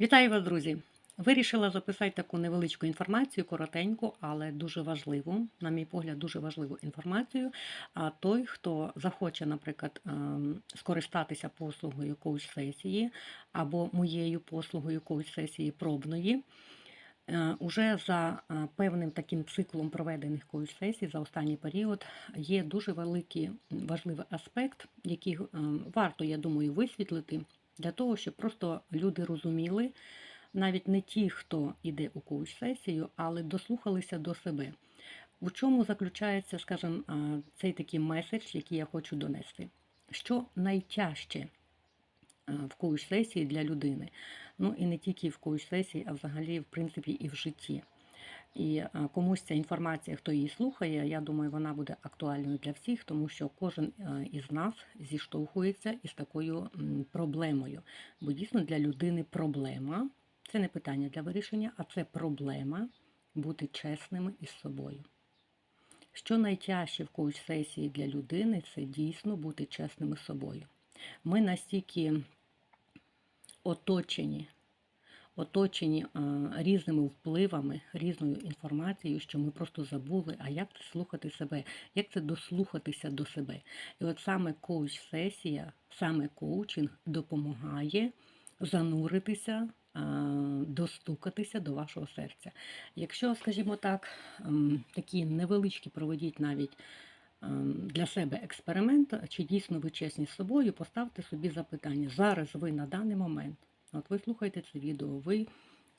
Вітаю вас, друзі! Вирішила записати таку невеличку інформацію, коротеньку, але дуже важливу, на мій погляд, дуже важливу інформацію. А той, хто захоче, наприклад, ем, скористатися послугою коуч-сесії або моєю послугою коуч-сесії пробної, е, уже за е, певним таким циклом проведених коуч-сесій за останній період є дуже великий важливий аспект, який ем, варто, я думаю, висвітлити для того, щоб просто люди розуміли, навіть не ті, хто йде у коуч-сесію, але дослухалися до себе. У чому заключається, скажімо, цей такий меседж, який я хочу донести? Що найтяжче в коуч-сесії для людини? Ну і не тільки в коуч-сесії, а взагалі, в принципі, і в житті. І комусь ця інформація, хто її слухає, я думаю, вона буде актуальною для всіх, тому що кожен із нас зіштовхується із такою проблемою. Бо дійсно для людини проблема це не питання для вирішення, а це проблема бути чесними із собою. Що найтяжче в коуч-сесії для людини, це дійсно бути чесними з собою. Ми настільки оточені, оточені різними впливами, різною інформацією, що ми просто забули, а як це слухати себе, як це дослухатися до себе. І от саме коуч-сесія, саме коучинг допомагає зануритися, достукатися до вашого серця. Якщо, скажімо так, ем, такі невеличкі проведіть навіть ем, для себе експеримент, чи дійсно ви чесні з собою, поставте собі запитання. Зараз ви на даний момент, от ви слухаєте це відео, ви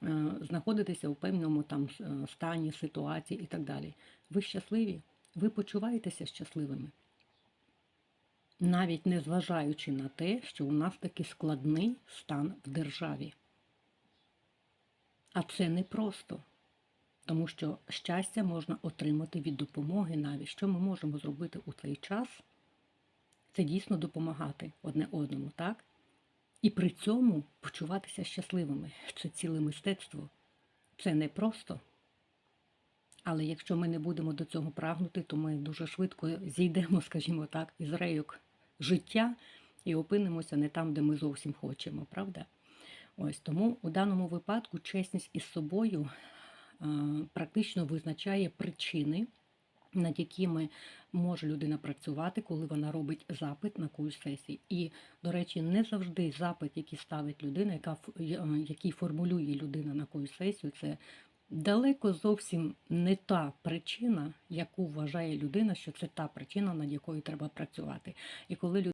е, знаходитеся у певному там е, стані, ситуації і так далі. Ви щасливі? Ви почуваєтеся щасливими? Навіть не зважаючи на те, що у нас такий складний стан в державі. А це непросто. Тому що щастя можна отримати від допомоги навіть. Що ми можемо зробити у цей час? Це дійсно допомагати одне одному, так? І при цьому почуватися щасливими. Це ціле мистецтво. Це не просто. Але якщо ми не будемо до цього прагнути, то ми дуже швидко зійдемо, скажімо так, із рейок життя і опинимося не там, де ми зовсім хочемо, правда? Ось тому у даному випадку чесність із собою е, практично визначає причини, над якими може людина працювати, коли вона робить запит на курс сесії. І, до речі, не завжди запит, який ставить людина, яка, е, який формулює людина на курс сесію, це далеко зовсім не та причина, яку вважає людина, що це та причина, над якою треба працювати. І коли